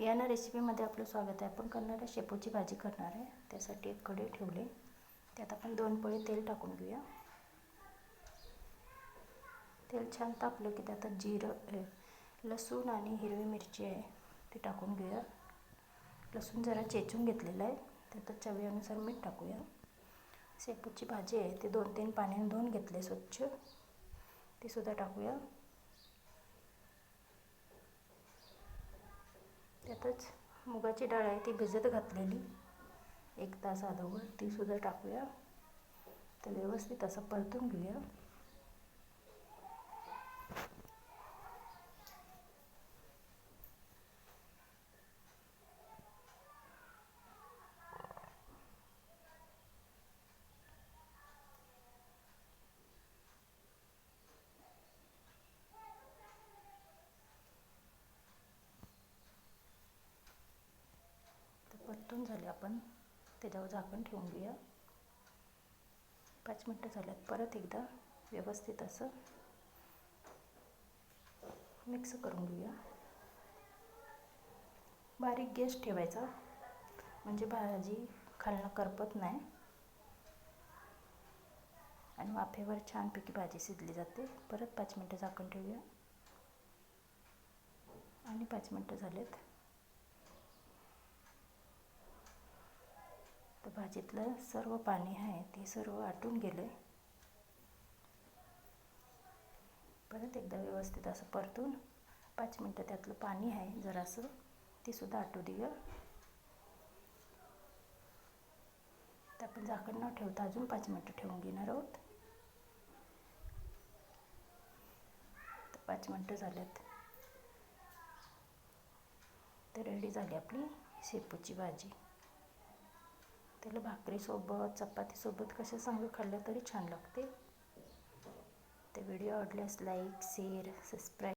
या रेसिपीमध्ये आपलं स्वागत आहे. आपण करणार आहे शेपूची भाजी करणार आहे. त्यासाठी एक कढई ठेवली. त्यात आपण दोन पळी तेल टाकून घेऊया. तेल छान तापलं की त्यात जिरं लसूण आणि हिरवी मिरची आहे ती टाकून घेऊया. लसूण जरा चेचून घेतलेलं आहे. त्यात चवीनुसार मीठ टाकूया. शेपूची भाजी आहे ती दोन तीन पाण्याने धुवून घेतले स्वच्छ. तीसुद्धा टाकूया. त्यातच मुगाची डाळ आहे ती भिजत घातलेली. एक तास अगोदर तीसुद्धा टाकूया. तर व्यवस्थित असं परतून घेऊया. परतून झाले आपण. त्याच्यावर झाकण ठेवून घेऊया. पाच मिनटं झाल्यात. परत एकदा व्यवस्थित असं मिक्स करून घेऊया. बारीक गॅस ठेवायचा. म्हणजे भाजी खालणं करपत नाही. आणि वाफेवर छानपैकी भाजी शिजली जाते. परत पाच मिनटं झाकण ठेवूया. आणि पाच मिनटं झालेत. भाजीतलं सर्व पाणी आहे ते सर्व आटून गेलं परत एकदा व्यवस्थित असं परतून पाच मिनटं त्यातलं पाणी आहे जरासं ते सुद्धा आटू देऊया. तर आपण झाकण न ठेवता अजून पाच मिनटं ठेवून घेणार आहोत. तर पाच मिनटं झाल्यात. तर रेडी झाली आपली शेपूची भाजी. त्याला भाकरीसोबत चपातीसोबत कशा सांग खाल्लं तरी छान लागते ते व्हिडिओ आवडल्यास लाईक शेअर सबस्क्राईब